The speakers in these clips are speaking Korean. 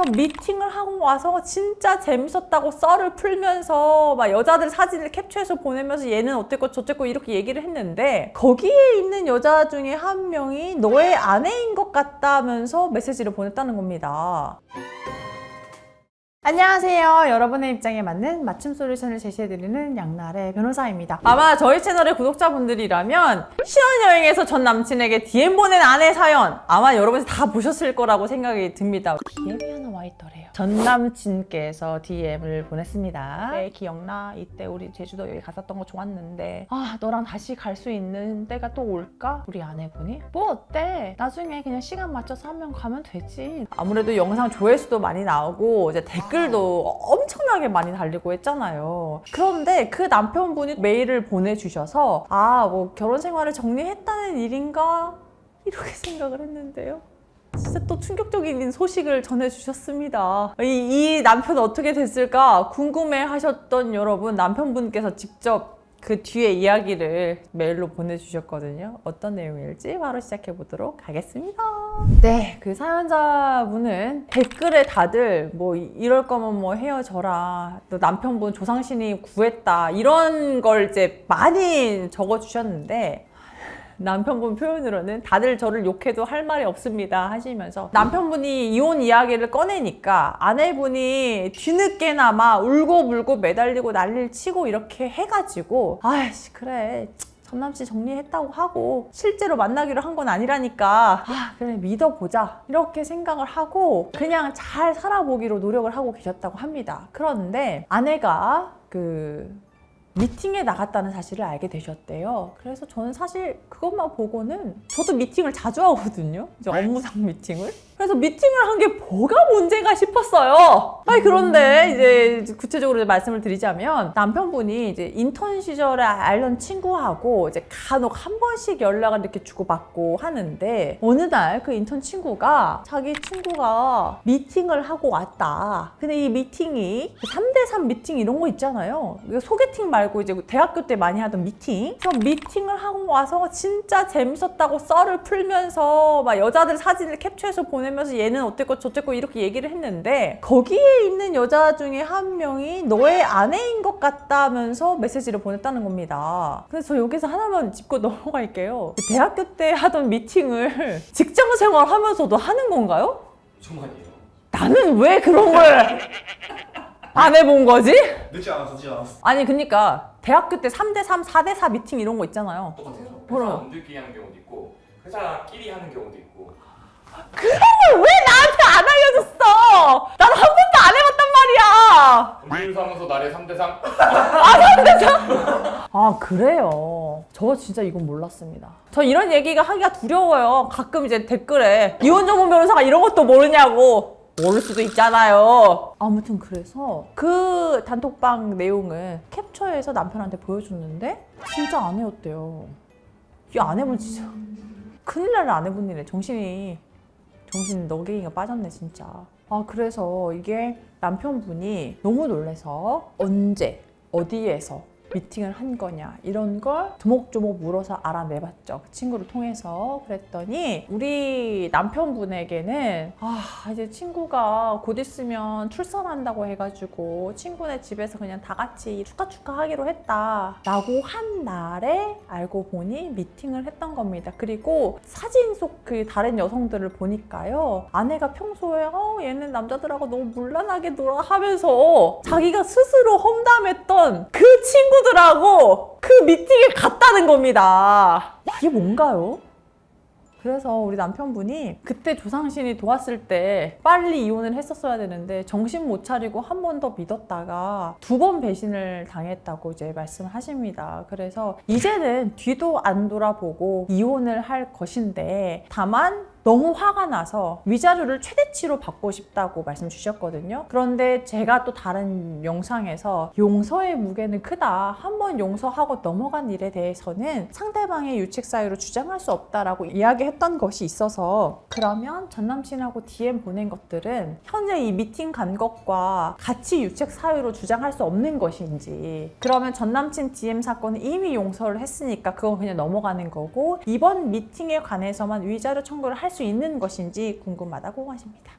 그래서 미팅을 하고 와서 진짜 재밌었다고 썰을 풀면서 막 여자들 사진을 캡처해서 보내면서 얘는 어땠고 저쨌고 이렇게 얘기를 했는데 거기에 있는 여자 중에 한 명이 너의 아내인 것 같다면서 메시지를 보냈다는 겁니다. 안녕하세요. 여러분의 입장에 맞는 맞춤 솔루션을 제시해드리는 양날의 변호사입니다. 아마 저희 채널의 구독자분들이라면 신혼여행에서 전 남친에게 DM 보낸 아내 사연 아마 여러분이 다 보셨을 거라고 생각이 듭니다. DM이 하나 와 있더래요. 전 남친께서 DM을 보냈습니다. 네, 기억나? 이때 우리 제주도 여기 갔었던 거 좋았는데 아 너랑 다시 갈 수 있는 때가 또 올까? 우리 아내분이 뭐 어때? 나중에 그냥 시간 맞춰서 한 명 가면 되지. 아무래도 영상 조회수도 많이 나오고 이제 댓글 도 엄청나게 많이 달리고 했잖아요. 그런데 그 남편분이 메일을 보내주셔서 아 뭐 결혼 생활을 정리했다는 일인가 이렇게 생각을 했는데요. 진짜 또 충격적인 소식을 전해주셨습니다. 이, 이 남편 어떻게 됐을까 궁금해 하셨던 여러분, 남편분께서 직접 그 뒤에 이야기를 메일로 보내주셨거든요. 어떤 내용일지 바로 시작해 보도록 하겠습니다. 네, 그 사연자분은 댓글에 다들 뭐 이- 이럴 거면 뭐 헤어져라. 또 남편분 조상신이 구했다. 이런 걸 이제 많이 적어주셨는데 남편분 표현으로는 다들 저를 욕해도 할 말이 없습니다 하시면서 남편분이 이혼 이야기를 꺼내니까 아내분이 뒤늦게나마 울고 물고 매달리고 난리를 치고 이렇게 해가지고 아이씨 그래 전남친 정리했다고 하고 실제로 만나기로 한 건 아니라니까 아 그래 믿어보자 이렇게 생각을 하고 그냥 잘 살아보기로 노력을 하고 계셨다고 합니다 그런데 아내가 그 미팅에 나갔다는 사실을 알게 되셨대요. 그래서 저는 사실 그것만 보고는 저도 미팅을 자주 하거든요. 이제 업무상 미팅을. 그래서 미팅을 한 게 뭐가 문제가 싶었어요. 아니 그런데 이제 구체적으로 말씀을 드리자면 남편분이 이제 인턴 시절에 알던 친구하고 이제 간혹 한 번씩 연락을 이렇게 주고받고 하는데 어느 날 그 인턴 친구가 자기 친구가 미팅을 하고 왔다. 근데 이 미팅이 3대3 미팅 이런 거 있잖아요. 소개팅 말고 이제 대학교 때 많이 하던 미팅. 그래서 미팅을 하고 와서 진짜 재밌었다고 썰을 풀면서 막 여자들 사진을 캡처해서 보내 면서 얘는 어땠고 저쨌고 이렇게 얘기를 했는데 거기에 있는 여자 중에 한 명이 너의 아내인 것 같다면서 메시지를 보냈다는 겁니다. 그래서 저 여기서 하나만 짚고 넘어갈게요. 대학교 때 하던 미팅을 직장 생활 하면서도 하는 건가요? 정말이에요. 나는 왜 그런 걸 안 해본 거지? 늦지 않았어, 늦지 않았어. 아니 그니까 대학교 때 3대3, 4대4 미팅 이런 거 있잖아요. 똑같아요. 뭐라? 회사원들끼리 하는 경우도 있고 회사끼리 하는 경우도 있고 왜 나한테 안 알려줬어? 난 한 번도 안 해봤단 말이야. 법률사무소 날에 3대3 아 그래요. 저 진짜 이건 몰랐습니다. 저 이런 얘기가 하기가 두려워요. 가끔 이제 댓글에 이혼 전문 변호사가 이런 것도 모르냐고. 모를 수도 있잖아요. 아무튼 그래서 그 단톡방 내용을 캡처해서 남편한테 보여줬는데 진짜 아내였대요. 이 아내분 진짜 큰일 날 아내분이래. 정신이 정신 너게이가 빠졌네 진짜. 아 그래서 이게 남편분이 너무 놀래서 언제 어디에서 미팅을 한 거냐? 이런 걸 조목조목 물어서 알아내봤죠. 그 친구를 통해서 그랬더니 우리 남편분에게는 아 이제 친구가 곧 있으면 출산한다고 해가지고 친구네 집에서 그냥 다 같이 축하 축하하기로 했다라고 한 날에 알고 보니 미팅을 했던 겁니다. 그리고 사진 속 그 다른 여성들을 보니까요 아내가 평소에 어 얘는 남자들하고 너무 물란하게 놀아 하면서 자기가 스스로 험담했던 그 친구 들하고 그 미팅에 갔다는 겁니다 이게 뭔가요? 그래서 우리 남편분이 그때 조상신이 도왔을 때 빨리 이혼을 했었어야 되는데 정신 못 차리고 한 번 더 믿었다가 두 번 배신을 당했다고 이제 말씀을 하십니다. 그래서 이제는 뒤도 안 돌아보고 이혼을 할 것인데 다만 너무 화가 나서 위자료를 최대치로 받고 싶다고 말씀 주셨거든요. 그런데 제가 또 다른 영상에서 용서의 무게는 크다. 한번 용서하고 넘어간 일에 대해서는 상대방의 유책 사유로 주장할 수 없다라고 이야기했던 것이 있어서 그러면 전 남친하고 DM 보낸 것들은 현재 이 미팅 간 것과 같이 유책 사유로 주장할 수 없는 것인지 그러면 전 남친 DM 사건은 이미 용서를 했으니까 그건 그냥 넘어가는 거고 이번 미팅에 관해서만 위자료 청구를 할수 있는 것인지 궁금하다고 하십니다.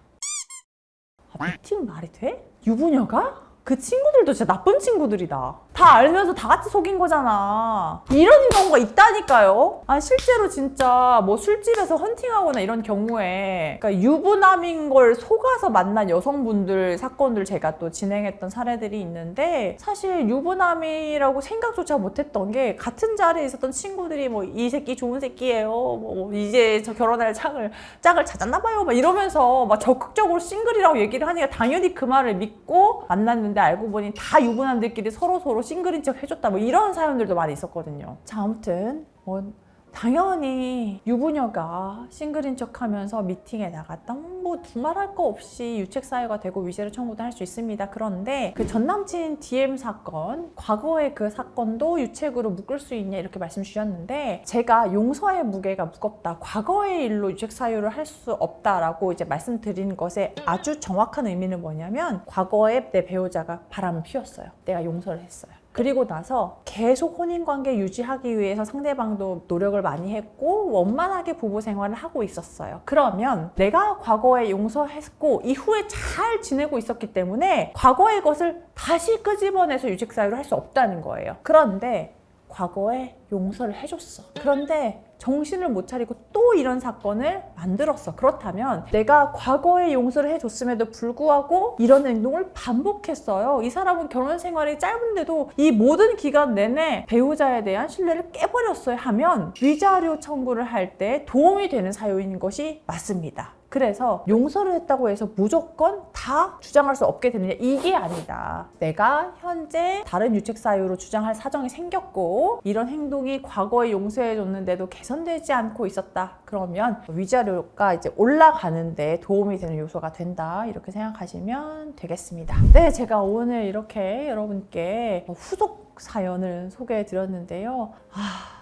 아, 미팅 말이 돼? 유부녀가? 그 친구들도 진짜 나쁜 친구들이다. 다 알면서 다 같이 속인 거잖아. 이런 경우가 있다니까요. 아 실제로 진짜 뭐 술집에서 헌팅하거나 이런 경우에 그러니까 유부남인 걸 속아서 만난 여성분들 사건들 제가 또 진행했던 사례들이 있는데 사실 유부남이라고 생각조차 못했던 게 같은 자리에 있었던 친구들이 뭐 이 새끼 좋은 새끼예요. 뭐 이제 저 결혼할 짝을 짝을 찾았나 봐요. 막 이러면서 막 적극적으로 싱글이라고 얘기를 하니까 당연히 그 말을 믿고 만났는데 알고 보니 다 유부남들끼리 서로 서로 싱글인 척 해줬다. 뭐 이런 사연들도 많이 있었거든요. 자 아무튼 뭐 당연히 유부녀가 싱글인 척 하면서 미팅에 나갔다 뭐 두말할 거 없이 유책 사유가 되고 위자료 청구도 할 수 있습니다. 그런데 그 전 남친 DM 사건 과거의 그 사건도 유책으로 묶을 수 있냐 이렇게 말씀 주셨는데 제가 용서의 무게가 무겁다. 과거의 일로 유책 사유를 할 수 없다라고 이제 말씀드린 것에 아주 정확한 의미는 뭐냐면 과거에 내 배우자가 바람을 피웠어요. 내가 용서를 했어요. 그리고 나서 계속 혼인관계 유지하기 위해서 상대방도 노력을 많이 했고 원만하게 부부 생활을 하고 있었어요. 그러면 내가 과거에 용서했고 이후에 잘 지내고 있었기 때문에 과거의 것을 다시 끄집어내서 유직 사유를 할 수 없다는 거예요. 그런데 과거에 용서를 해줬어. 그런데 정신을 못 차리고 또 이런 사건을 만들었어. 그렇다면 내가 과거에 용서를 해줬음에도 불구하고 이런 행동을 반복했어요. 이 사람은 결혼 생활이 짧은데도 이 모든 기간 내내 배우자에 대한 신뢰를 깨버렸어요. 하면 위자료 청구를 할 때 도움이 되는 사유인 것이 맞습니다. 그래서 용서를 했다고 해서 무조건 다 주장할 수 없게 되느냐 이게 아니다. 내가 현재 다른 유책 사유로 주장할 사정이 생겼고 이런 행동이 과거에 용서해 줬는데도 개선되지 않고 있었다. 그러면 위자료가 이제 올라가는데 도움이 되는 요소가 된다. 이렇게 생각하시면 되겠습니다. 네, 제가 오늘 이렇게 여러분께 후속 사연을 소개해 드렸는데요. 아,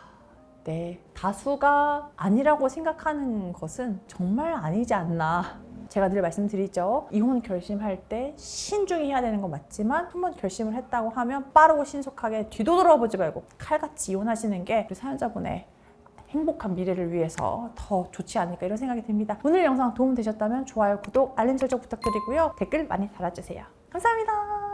네, 다수가 아니라고 생각하는 것은 정말 아니지 않나. 제가 늘 말씀드리죠. 이혼 결심할 때 신중히 해야 되는 건 맞지만 한 번 결심을 했다고 하면 빠르고 신속하게 뒤도 돌아보지 말고 칼같이 이혼하시는 게 우리 사연자분의 행복한 미래를 위해서 더 좋지 않을까 이런 생각이 듭니다. 오늘 영상 도움 되셨다면 좋아요, 구독, 알림 설정 부탁드리고요. 댓글 많이 달아주세요. 감사합니다.